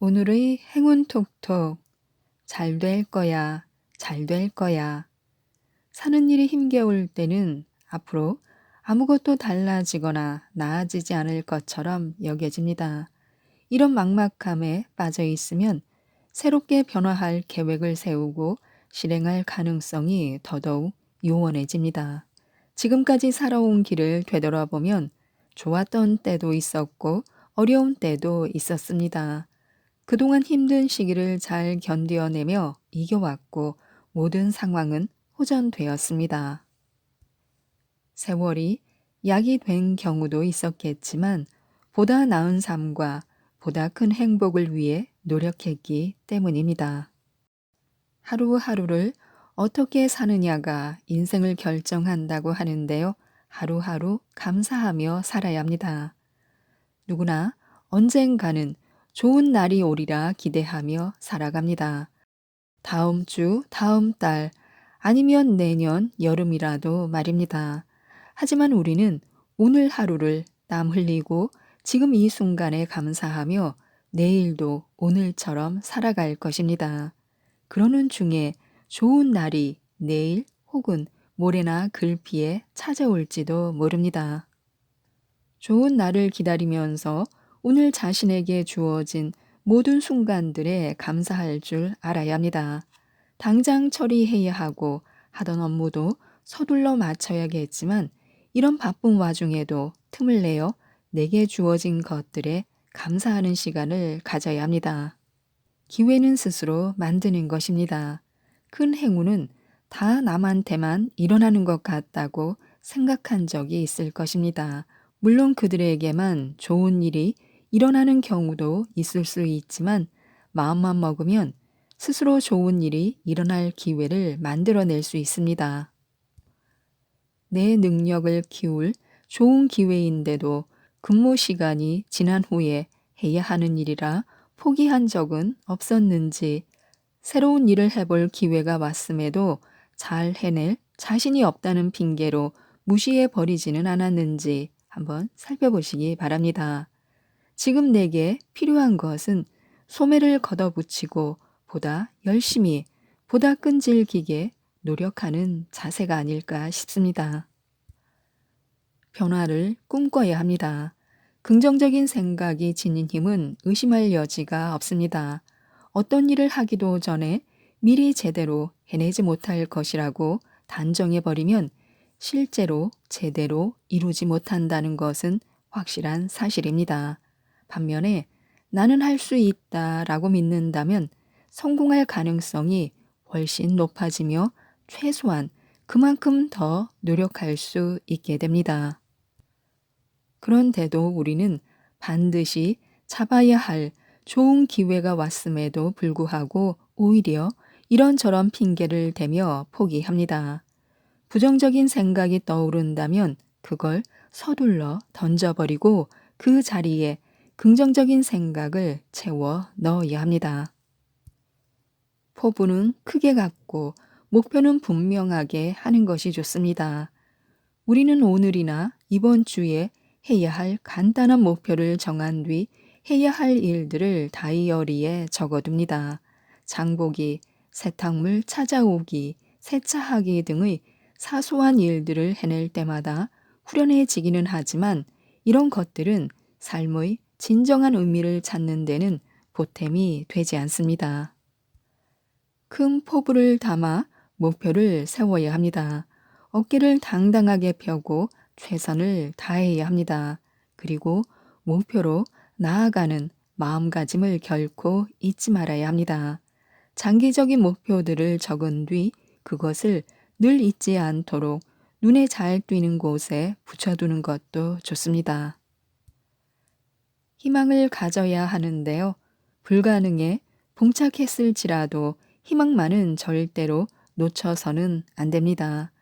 오늘의 행운 톡톡. 잘 될 거야. 잘 될 거야. 사는 일이 힘겨울 때는 앞으로 아무것도 달라지거나 나아지지 않을 것처럼 여겨집니다. 이런 막막함에 빠져 있으면 새롭게 변화할 계획을 세우고 실행할 가능성이 더더욱 요원해집니다. 지금까지 살아온 길을 되돌아보면 좋았던 때도 있었고 어려운 때도 있었습니다. 그동안 힘든 시기를 잘 견뎌내며 이겨왔고 모든 상황은 호전되었습니다. 세월이 약이 된 경우도 있었겠지만 보다 나은 삶과 보다 큰 행복을 위해 노력했기 때문입니다. 하루하루를 어떻게 사느냐가 인생을 결정한다고 하는데요. 하루하루 감사하며 살아야 합니다. 누구나 언젠가는 좋은 날이 오리라 기대하며 살아갑니다. 다음 주, 다음 달, 아니면 내년 여름이라도 말입니다. 하지만 우리는 오늘 하루를 땀 흘리고 지금 이 순간에 감사하며 내일도 오늘처럼 살아갈 것입니다. 그러는 중에 좋은 날이 내일 혹은 모레나 글피에 찾아올지도 모릅니다. 좋은 날을 기다리면서 오늘 자신에게 주어진 모든 순간들에 감사할 줄 알아야 합니다. 당장 처리해야 하고 하던 업무도 서둘러 마쳐야겠지만 이런 바쁜 와중에도 틈을 내어 내게 주어진 것들에 감사하는 시간을 가져야 합니다. 기회는 스스로 만드는 것입니다. 큰 행운은 다 남한테만 일어나는 것 같다고 생각한 적이 있을 것입니다. 물론 그들에게만 좋은 일이 일어나는 경우도 있을 수 있지만 마음만 먹으면 스스로 좋은 일이 일어날 기회를 만들어낼 수 있습니다. 내 능력을 키울 좋은 기회인데도 근무 시간이 지난 후에 해야 하는 일이라 포기한 적은 없었는지 새로운 일을 해볼 기회가 왔음에도 잘 해낼 자신이 없다는 핑계로 무시해 버리지는 않았는지 한번 살펴보시기 바랍니다. 지금 내게 필요한 것은 소매를 걷어붙이고 보다 열심히, 보다 끈질기게 노력하는 자세가 아닐까 싶습니다. 변화를 꿈꿔야 합니다. 긍정적인 생각이 지닌 힘은 의심할 여지가 없습니다. 어떤 일을 하기도 전에 미리 제대로 해내지 못할 것이라고 단정해버리면 실제로 제대로 이루지 못한다는 것은 확실한 사실입니다. 반면에 나는 할 수 있다 라고 믿는다면 성공할 가능성이 훨씬 높아지며 최소한 그만큼 더 노력할 수 있게 됩니다. 그런데도 우리는 반드시 잡아야 할 좋은 기회가 왔음에도 불구하고 오히려 이런저런 핑계를 대며 포기합니다. 부정적인 생각이 떠오른다면 그걸 서둘러 던져버리고 그 자리에 긍정적인 생각을 채워 넣어야 합니다. 포부는 크게 갖고 목표는 분명하게 하는 것이 좋습니다. 우리는 오늘이나 이번 주에 해야 할 간단한 목표를 정한 뒤 해야 할 일들을 다이어리에 적어둡니다. 장보기, 세탁물 찾아오기, 세차하기 등의 사소한 일들을 해낼 때마다 후련해지기는 하지만 이런 것들은 삶의 진정한 의미를 찾는 데는 보탬이 되지 않습니다. 큰 포부를 담아 목표를 세워야 합니다. 어깨를 당당하게 펴고 최선을 다해야 합니다. 그리고 목표로 나아가는 마음가짐을 결코 잊지 말아야 합니다. 장기적인 목표들을 적은 뒤 그것을 늘 잊지 않도록 눈에 잘 띄는 곳에 붙여두는 것도 좋습니다. 희망을 가져야 하는데요. 불가능에 봉착했을지라도 희망만은 절대로 놓쳐서는 안 됩니다.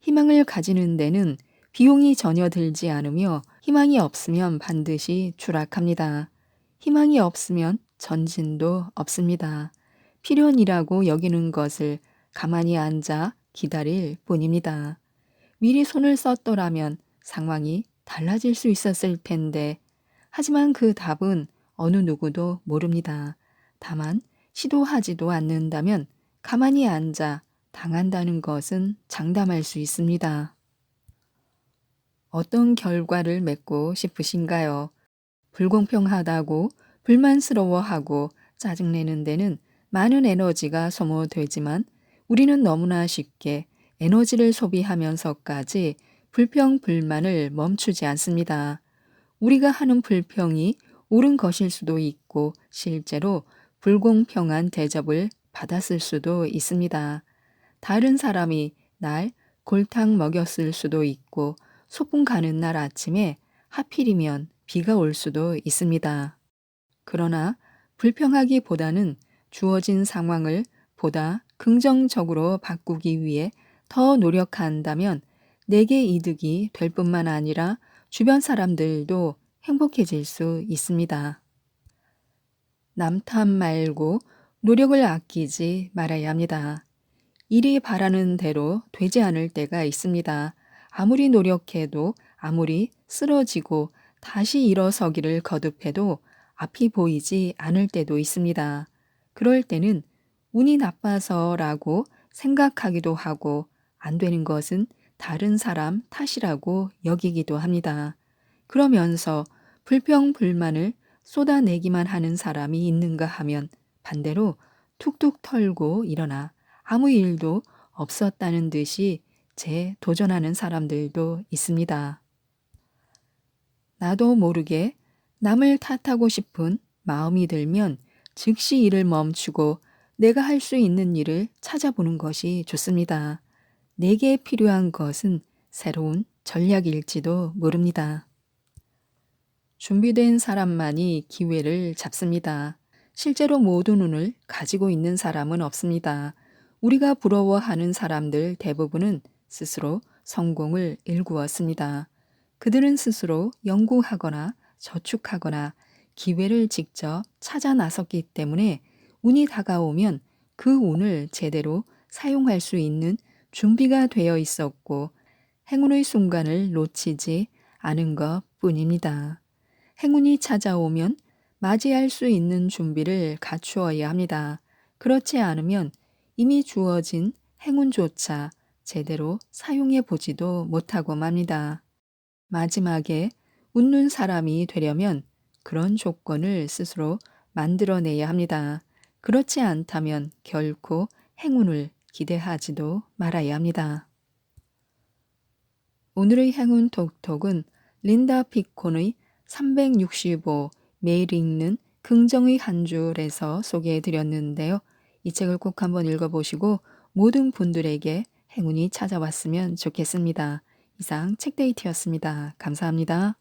희망을 가지는 데는 비용이 전혀 들지 않으며 희망이 없으면 반드시 추락합니다. 희망이 없으면 전진도 없습니다. 필연이라고 여기는 것을 가만히 앉아 기다릴 뿐입니다. 미리 손을 썼더라면 상황이 달라질 수 있었을 텐데, 하지만 그 답은 어느 누구도 모릅니다. 다만 시도하지도 않는다면 가만히 앉아 당한다는 것은 장담할 수 있습니다. 어떤 결과를 맺고 싶으신가요? 불공평하다고 불만스러워하고 짜증내는 데는 많은 에너지가 소모되지만 우리는 너무나 쉽게 에너지를 소비하면서까지 불평, 불만을 멈추지 않습니다. 우리가 하는 불평이 옳은 것일 수도 있고 실제로 불공평한 대접을 받았을 수도 있습니다. 다른 사람이 날 골탕 먹였을 수도 있고 소풍 가는 날 아침에 하필이면 비가 올 수도 있습니다. 그러나 불평하기보다는 주어진 상황을 보다 긍정적으로 바꾸기 위해 더 노력한다면 내게 이득이 될 뿐만 아니라 주변 사람들도 행복해질 수 있습니다. 남탓 말고 노력을 아끼지 말아야 합니다. 일이 바라는 대로 되지 않을 때가 있습니다. 아무리 노력해도 아무리 쓰러지고 다시 일어서기를 거듭해도 앞이 보이지 않을 때도 있습니다. 그럴 때는 운이 나빠서라고 생각하기도 하고 안 되는 것은 다른 사람 탓이라고 여기기도 합니다. 그러면서 불평불만을 쏟아내기만 하는 사람이 있는가 하면 반대로 툭툭 털고 일어나 아무 일도 없었다는 듯이 재도전하는 사람들도 있습니다. 나도 모르게 남을 탓하고 싶은 마음이 들면 즉시 일을 멈추고 내가 할 수 있는 일을 찾아보는 것이 좋습니다. 내게 필요한 것은 새로운 전략일지도 모릅니다. 준비된 사람만이 기회를 잡습니다. 실제로 모든 운을 가지고 있는 사람은 없습니다. 우리가 부러워하는 사람들 대부분은 스스로 성공을 일구었습니다. 그들은 스스로 연구하거나 저축하거나 기회를 직접 찾아 나섰기 때문에 운이 다가오면 그 운을 제대로 사용할 수 있는 준비가 되어 있었고 행운의 순간을 놓치지 않은 것 뿐입니다. 행운이 찾아오면 맞이할 수 있는 준비를 갖추어야 합니다. 그렇지 않으면 이미 주어진 행운조차 제대로 사용해 보지도 못하고 맙니다. 마지막에 웃는 사람이 되려면 그런 조건을 스스로 만들어내야 합니다. 그렇지 않다면 결코 행운을 기대하지도 말아야 합니다. 오늘의 행운 톡톡은 린다 피콘의 365 매일 읽는 긍정의 한 줄에서 소개해 드렸는데요. 이 책을 꼭 한번 읽어보시고 모든 분들에게 행운이 찾아왔으면 좋겠습니다. 이상 책데이트였습니다. 감사합니다.